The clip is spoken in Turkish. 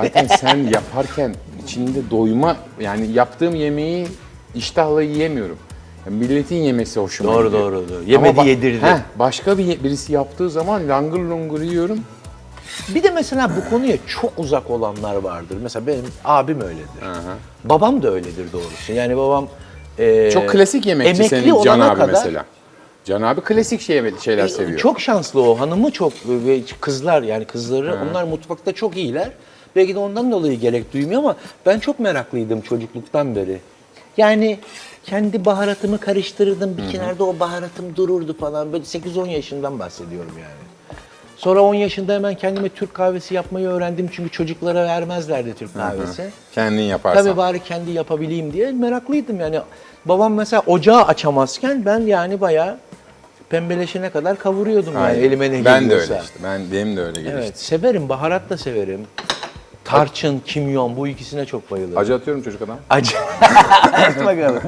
Zaten sen yaparken içinde doyma yani yaptığım yemeği iştahla yiyemiyorum. Yani milletin yemesi hoşuma Doğru, gidiyor. doğru, doğru. Yemedi, Ama ba- yedirdi. Heh, başka bir birisi yaptığı zaman langır lungur yiyorum. Bir de mesela bu konuya çok uzak olanlar vardır. Mesela benim abim öyledir. Babam da öyledir doğrusu. Yani babam e, Çok klasik yemekçi emekli senin Can olana abi kadar- mesela. Can abi klasik şey, şeyler E, seviyor. Çok şanslı o. Hanımı çok ve kızlar yani kızları onlar mutfakta çok iyiler. Belki de ondan dolayı gerek duymuyor ama ben çok meraklıydım çocukluktan beri. Yani kendi baharatımı karıştırırdım. Bir kenarda o baharatım dururdu falan. Böyle 8-10 yaşından bahsediyorum yani. Sonra 10 yaşında hemen kendime Türk kahvesi yapmayı öğrendim. Çünkü çocuklara vermezlerdi Türk kahvesi. Kendin yaparsan. Tabii bari kendi yapabileyim diye meraklıydım yani. Babam mesela ocağı açamazken ben yani bayağı pembeleşene kadar kavuruyordum yani Aynen. elime ne Ben de geliyorsa. öyle işte. Ben benim de öyle gelişti. Evet severim baharat da severim. Tarçın, kimyon bu ikisine çok bayılırım. Acı atıyorum çocuk adam. Acı. At bakalım.